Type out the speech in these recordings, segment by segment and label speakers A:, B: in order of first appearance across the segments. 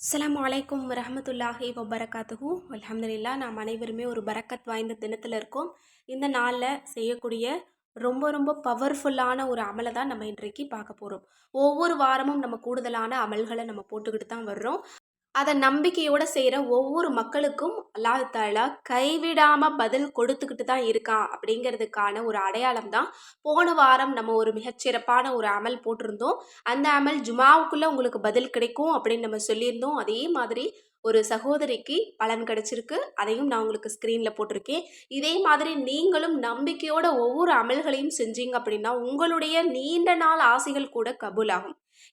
A: அஸ்லாம் வலைக்கம் வரஹமத்துல்லாஹி வபரகாத்துஹு. அலமதுல்லா நாம் அனைவருமே ஒரு பரக்கத் வாய்ந்த தினத்தில் இருக்கோம். இந்த நாளில் செய்யக்கூடிய ரொம்ப ரொம்ப பவர்ஃபுல்லான ஒரு அமலை தான் நம்ம இன்றைக்கு பார்க்க போகிறோம் ஒவ்வொரு வாரமும் நம்ம கூடுதலான அமல்களை நம்ம போட்டுக்கிட்டு தான் வர்றோம். அதை நம்பிக்கையோடு செய்கிற ஒவ்வொரு மக்களுக்கும் அல்லாஹ் தாலா கைவிடாமல் பதில் கொடுத்துக்கிட்டு தான் இருக்கான் அப்படிங்கிறதுக்கான ஒரு அடையாளம் தான். போன வாரம் நம்ம ஒரு மிகச்சிறப்பான ஒரு அமல் போட்டிருந்தோம். அந்த அமல் ஜுமாவுக்குள்ளே உங்களுக்கு பதில் கிடைக்கும் அப்படின்னு நம்ம சொல்லியிருந்தோம். அதே மாதிரி ஒரு சகோதரிக்கு பலன் கிடைச்சிருக்கு. அதையும் நான் உங்களுக்கு ஸ்க்ரீனில் போட்டிருக்கேன். இதே மாதிரி நீங்களும் நம்பிக்கையோட ஒவ்வொரு அமல்களையும் செஞ்சீங்க அப்படின்னா உங்களுடைய நீண்ட நாள் ஆசைகள் கூட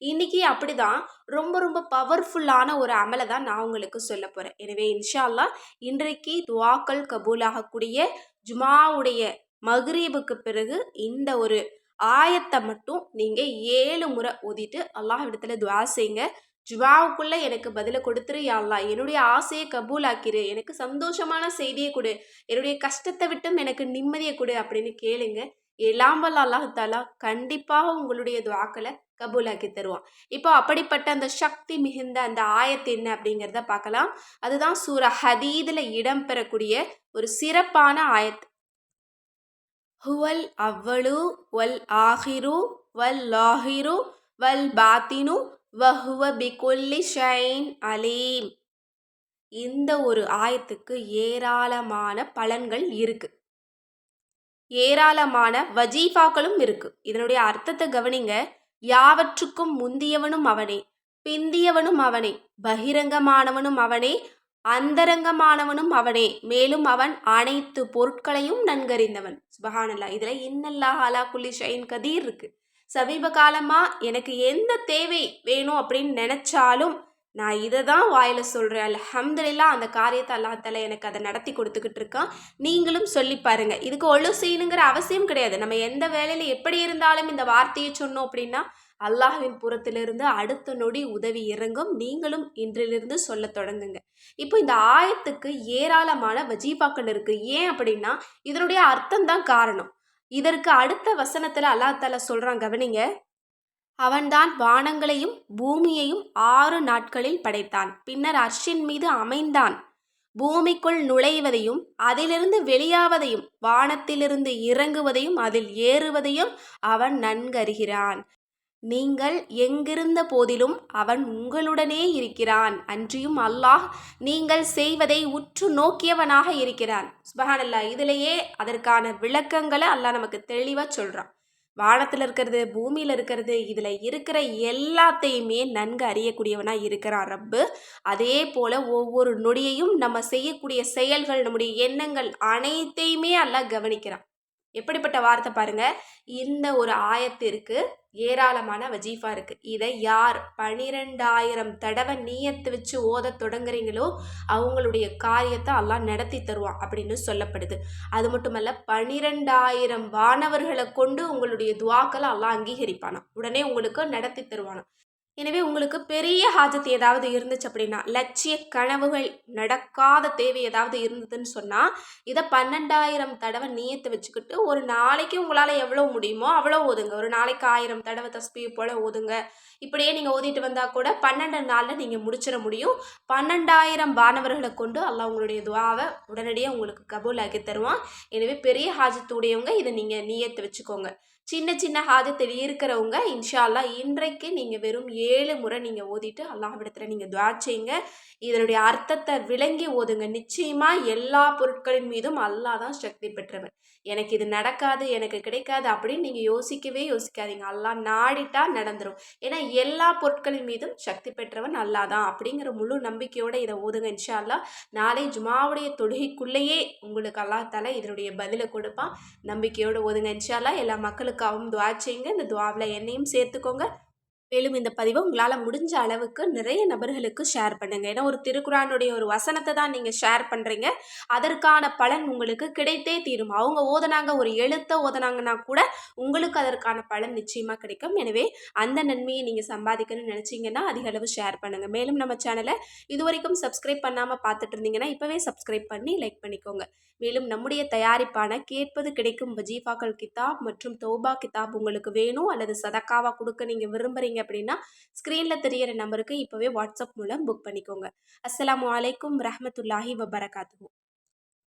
A: இன்னைக்கு அப்படிதான். ரொம்ப ரொம்ப பவர்ஃபுல்லான ஒரு அமலை தான் நான் உங்களுக்கு சொல்ல போகிறேன் எனவே இன்ஷா அல்லாஹ் இன்றைக்கு துவாக்கள் கபூலாகக்கூடிய ஜுமாவுடைய மக்ரீபுக்கு பிறகு இந்த ஒரு ஆயத்தை மட்டும் நீங்கள் ஏழு முறை ஓதிட்டு அல்லாஹ் இடத்துல துவா செய்யுங்க. ஜுவாவுக்குள்ளே எனக்கு பதிலை கொடுத்துரு யாழ்லா அல்லாஹ். என்னுடைய ஆசையை கபூலாக்கிரு. எனக்கு சந்தோஷமான செய்தியை கொடு. என்னுடைய கஷ்டத்தை விட்டும் எனக்கு நிம்மதியை கொடு அப்படின்னு கேளுங்க. இல்லாமல் வல்ல கண்டிப்பாக உங்களுடைய துவாக்களை கபூலாக்கி தருவான். இப்போ அப்படிப்பட்ட அந்த சக்தி மிகுந்த அந்த ஆயத்து என்ன அப்படிங்கிறத பார்க்கலாம். அதுதான் சூர ஹதீதில் இடம்பெறக்கூடிய ஒரு சிறப்பான ஆயத். ஹுவல் அவ்வளு வல் ஆஹிரு வல் லாஹிரு வல் பாத்தினு வஹுவ பிகுல்லி ஷைன் அலீம். இந்த ஒரு ஆயத்துக்கு ஏராளமான பலன்கள் இருக்குது ஏராளமான வஜீஃபாக்களும் இருக்கு. இதனுடைய அர்த்தத்தை கவனிங்க. யாவற்றுக்கும் முந்தியவனும் அவனே பிந்தியவனும் அவனே பகிரங்கமானவனும் அவனே அந்தரங்கமானவனும் அவனே. மேலும் அவன் அனைத்து பொருட்களையும் நன்கறிந்தவன். சுபஹானல்லா இதுல இன்னல்லா அலா குல்லி ஷைன் கதீர் இருக்கு. சமீப காலமா எனக்கு எந்த தேவை வேணும் அப்படின்னு நினைச்சாலும் நான் இதை தான் வாயில் சொல்கிறேன் அல்ஹம்துலில்லா அந்த காரியத்தை அல்லாத்தால எனக்கு அதை நடத்தி கொடுத்துக்கிட்டு இருக்கான். நீங்களும் சொல்லி பாருங்க. இதுக்கு ஒழு செய்யணுங்கிற அவசியம் கிடையாது. நம்ம எந்த வேலையில் எப்படி இருந்தாலும் இந்த வார்த்தையை சொன்னோம் அப்படின்னா அல்லாஹ்வின் புறத்திலிருந்து அடுத்த நொடி உதவி இறங்கும். நீங்களும் இன்றிலிருந்து சொல்ல தொடங்குங்க. இப்போ இந்த ஆயத்துக்கு ஏராளமான வஜீபாக்கள் இருக்குது ஏன் அப்படின்னா இதனுடைய அர்த்தம் தான் காரணம். இதற்கு அடுத்த வசனத்தில் அல்லாஹ் தாலா சொல்கிறான் கவனிங்க. அவன்தான் வானங்களையும் பூமியையும் ஆறு நாட்களில் படைத்தான். பின்னர் அர்ஷின் மீது அமைந்தான். பூமிக்குள் நுழைவதையும் அதிலிருந்து வெளியாவதையும் வானத்திலிருந்து இறங்குவதையும் அதில் ஏறுவதையும் அவன் நன்கறிகிறான். நீங்கள் எங்கிருந்த போதிலும் அவன் உங்களுடனே இருக்கிறான் அன்றியும் அல்லாஹ் நீங்கள் செய்வதை உற்று நோக்கியவனாக இருக்கிறான். சுபஹானல்லா இதிலேயே அதற்கான விளக்கங்களை அல்லாஹ் நமக்கு தெளிவாக சொல்கிறான் வானத்தில் இருக்கிறது பூமியில் இருக்கிறது இதில் இருக்கிற எல்லாத்தையுமே நன்கு அறியக்கூடியவனாக இருக்கிறான் ரப்பு. அதே போல் ஒவ்வொரு நொடியையும் நம்ம செய்யக்கூடிய செயல்கள் நம்முடைய எண்ணங்கள் அனைத்தையுமே அல்லாஹ் கவனிக்கிறான். எப்படிப்பட்ட வார்த்தை பாருங்க. இந்த ஒரு ஆயத்திற்கு ஏராளமான வஜீஃபா இருக்கு. இதை யார் பனிரெண்டாயிரம் தடவை நீயத்து வச்சு ஓத தொடங்குறீங்களோ அவங்களுடைய காரியத்தை எல்லாம் நடத்தி தருவான் அப்படின்னு சொல்லப்படுது. அது மட்டுமல்ல பனிரெண்டாயிரம் வானவர்களை கொண்டு உங்களுடைய துவாக்களை எல்லாம் அங்கீகரிப்பானா உடனே உங்களுக்கு நடத்தி தருவானா எனவே உங்களுக்கு பெரிய ஹாஜத் ஏதாவது இருந்துச்சு அப்படின்னா லட்சிய கனவுகள் நடக்காத தேவை ஏதாவது இருந்ததுன்னு சொன்னால் இதை பன்னெண்டாயிரம் தடவை நீயத்தை வச்சுக்கிட்டு ஒரு நாளைக்கு உங்களால் எவ்வளோ முடியுமோ அவ்வளோ ஓதுங்க. ஒரு நாளைக்கு ஆயிரம் தடவை தஸ்பியை போல் ஓதுங்க. இப்படியே நீங்கள் ஓதிட்டு வந்தால் கூட பன்னெண்டு நாளில் நீங்கள் முடிச்சிட முடியும். பன்னெண்டாயிரம் வானவர்களை கொண்டு அல்லாஹ் உங்களுடைய துவாவை உடனடியாக உங்களுக்கு கபூல் ஆக்கி தருவான். எனவே பெரிய ஹாஜத்துடையவங்க இதை நீங்கள் நீயத்தை வச்சுக்கோங்க. சின்ன சின்ன ஹாஜத்தில் இருக்கிறவங்க இன்ஷால்லா இன்றைக்கு நீங்கள் வெறும் ஏழு முறை நீங்கள் ஓதிட்டு அல்லாஹ்விடத்தில் நீங்கள் துவா செய்யுங்க. இதனுடைய அர்த்தத்தை விளங்கி ஓதுங்க. நிச்சயமாக எல்லா பொருட்களின் மீதும் அல்லாஹ் தான் சக்தி பெற்றவன் எனக்கு இது நடக்காது எனக்கு கிடைக்காது அப்படின்னு நீங்கள் யோசிக்கவே யோசிக்காதீங்க. அல்லாஹ் நாடிட்டா நடந்துடும் ஏன்னா எல்லா பொருட்களின் மீதும் சக்தி பெற்றவன் அல்லா தான் அப்படிங்கிற முழு நம்பிக்கையோடு இதை ஓதுங்க. இன்ஷால்லா நாளை ஜுமாவுடைய தொழுகைக்குள்ளேயே உங்களுக்கு அல்லாஹ் தலை இதனுடைய பதிலை கொடுப்பான். நம்பிக்கையோடு ஓதுங்க. இன்ஷால்லா எல்லா மக்களுக்கும் மக்களுக்காகவும் துவா செய்யுங்க. இந்த துவாவில் என்னையும் சேர்த்துக்கோங்க. மேலும் இந்த பதிவை உங்களால் முடிஞ்ச அளவுக்கு நிறைய நபர்களுக்கு ஷேர் பண்ணுங்கள் ஏன்னா ஒரு திருக்குறானுடைய ஒரு வசனத்தை தான் நீங்கள் ஷேர் பண்ணுறீங்க அதற்கான பலன் உங்களுக்கு கிடைத்தே தீரும். அவங்க ஓதுனாங்க ஒரு எழுத்தை ஓதுனாங்கன்னா கூட உங்களுக்கு அதற்கான பலன் நிச்சயமாக கிடைக்கும். எனவே அந்த நன்மையை நீங்கள் சம்பாதிக்கணும்னு நினச்சிங்கன்னா அதிக அளவு ஷேர் பண்ணுங்கள் மேலும் நம்ம சேனலை இது வரைக்கும் சப்ஸ்கிரைப் பண்ணாமல் பார்த்துட்டு இருந்தீங்கன்னா இப்போவே சப்ஸ்கிரைப் பண்ணி லைக் பண்ணிக்கோங்க. மேலும் நம்முடைய தயாரிப்பான கேட்பது கிடைக்கும் வஜீஃபாக்கள் கிதாப் மற்றும் தௌபா கிதாப் உங்களுக்கு வேணும் அல்லது சதக்காவாக கொடுக்க நீங்கள் விரும்புகிறீங்க விருப்பப்படுறீங்க அப்படின்னா ஸ்க்ரீனில் தெரியிற நம்பருக்கு இப்போவே வாட்ஸ்அப் மூலம் புக் பண்ணிக்கோங்க. அஸ்லாம் வலைக்கும் ரஹமத்துல்லாஹி வபரகாத்து